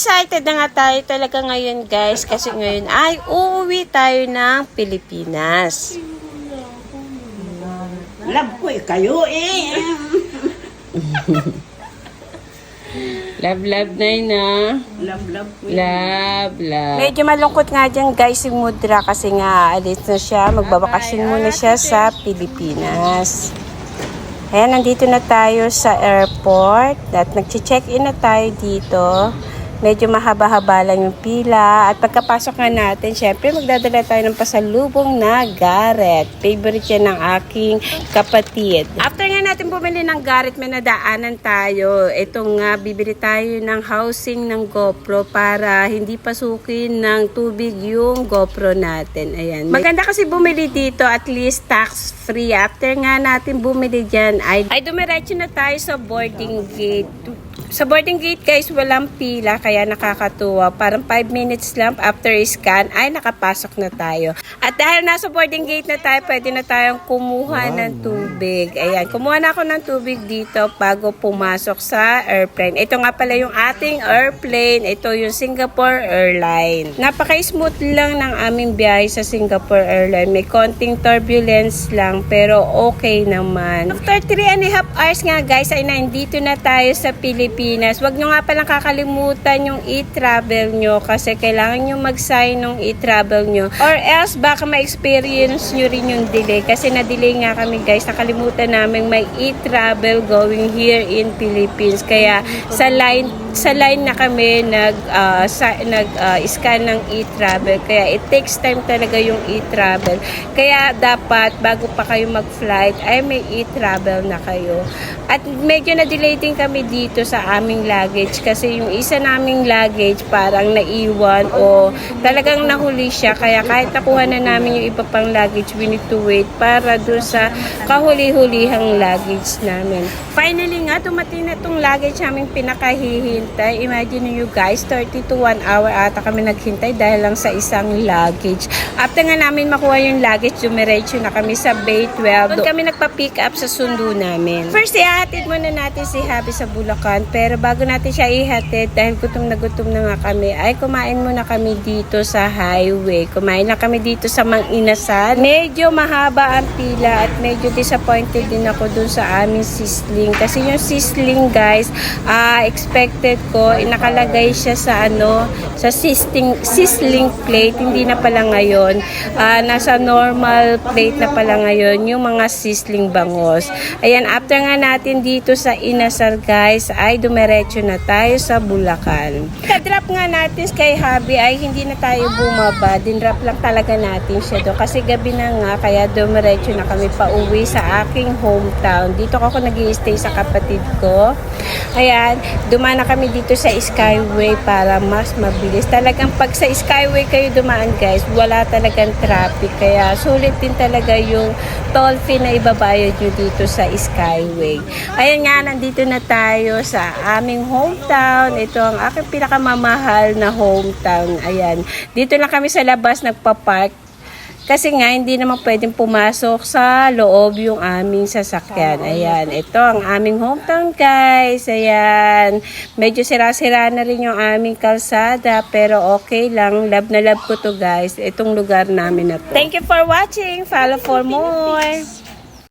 excited na nga tayo talaga ngayon guys kasi ngayon ay uuwi tayo ng Pilipinas. Love ko eh, kayo eh. Love, love na yun ah. Love, love ko eh. Love, love. Medyo malungkot nga dyan guys si Mudra kasi nga alis na siya. Magbabakasyon muna siya sa Pilipinas. Ayan, nandito na tayo sa airport at nag-check-in na tayo dito. Medyo mahaba-haba lang yung pila. At pagkapasok nga natin, syempre magdadala tayo ng pasalubong na Garrett. Favorite yan ng aking kapatid. After nga natin bumili ng Garrett, may nadaanan tayo. Ito nga, bibili tayo ng housing ng GoPro para hindi pasukin ng tubig yung GoPro natin. Ayan. Maganda kasi bumili dito, at least tax free. After nga natin bumili dyan, ay, ay dumiretso na tayo sa boarding gate. Sa boarding gate guys, walang pila kaya nakakatuwa. Parang 5 minutes lang after scan ay nakapasok na tayo. At dahil nasa boarding gate na tayo, pwede na tayong kumuha ng tubig. Ayan, kumuha na ako ng tubig dito bago pumasok sa airplane. Ito nga pala yung ating airplane. Ito yung Singapore Airlines. Napaka-smooth lang ng aming biyahe sa Singapore Airlines. May konting turbulence lang pero okay naman. After 3 and a half hours nga guys ay nandito na tayo sa Pilipinas. Huwag nyo nga palang kakalimutan yung e-travel nyo kasi kailangan nyo mag-sign ng e-travel nyo or else baka ma-experience nyo rin yung delay kasi na-delay nga kami guys. Nakalimutan namin may e-travel going here in Philippines. Kaya sa line sa line na kami nag ah, sa, nag ah, scan ng e-travel. Kaya it takes time talaga yung e-travel. Kaya dapat bago pa kayo mag-flight ay may e-travel na kayo. At medyo na delay din kami dito sa aming luggage kasi yung isa naming luggage parang naiwan o talagang nahuli siya. Kaya kahit nakuha na namin yung iba pang luggage we need to wait para doon sa kahuli-hulihang luggage namin. Finally nga dumating na tong luggage namin pinakahihintay imagine you guys 30 to 1 hour ata kami naghintay dahil lang sa isang luggage. After nga namin makuha yung luggage dumiretso na kami sa Bay 12 doon kami nagpa-pick up sa sundo namin. First ihatid muna natin si Happy sa Bulacan. Pero bago natin siya ihatid dahil gutom na gutom na nga kami ay kumain muna kami dito sa highway. Kumain na kami dito sa Mang Inasal. Medyo mahaba ang pila at medyo disappointed din ako dun sa aming sisling. Kasi yung sisling guys ah expected ko eh, nakalagay siya sa ano sa sisling sisling plate hindi na pala ngayon. Ah, nasa normal plate na pala ngayon yung mga sisling bangos. Ayan after nga natin dito sa Inasal guys ay dumiretso na tayo sa Bulacan. Ka-drop nga natin kay Habi ay hindi na tayo bumaba. Dinrap lang talaga natin siya do kasi gabi na nga kaya dumiretso na kami pa uwi sa aking hometown. Dito ako nag stay sa kapatid ko. Ayan dumaan na kami dito sa Skyway para mas mabilis. Talagang pag sa Skyway kayo dumaan guys wala talagang traffic. Kaya sulit din talaga yung toll fee na ibabayad nyo dito sa Skyway. Ayan nga nandito na tayo sa aming hometown. Ito ang aking pinakamamahal na hometown. Ayan. Dito na kami sa labas nagpa-park kasi nga, hindi naman pwedeng pumasok sa loob yung aming sasakyan. Ayan, ito ang aming hometown guys. Ayan, medyo sira-sira na rin yung aming kalsada. Pero okay lang, love na love ko to guys. Itong lugar namin na to. Thank you for watching. Follow for more.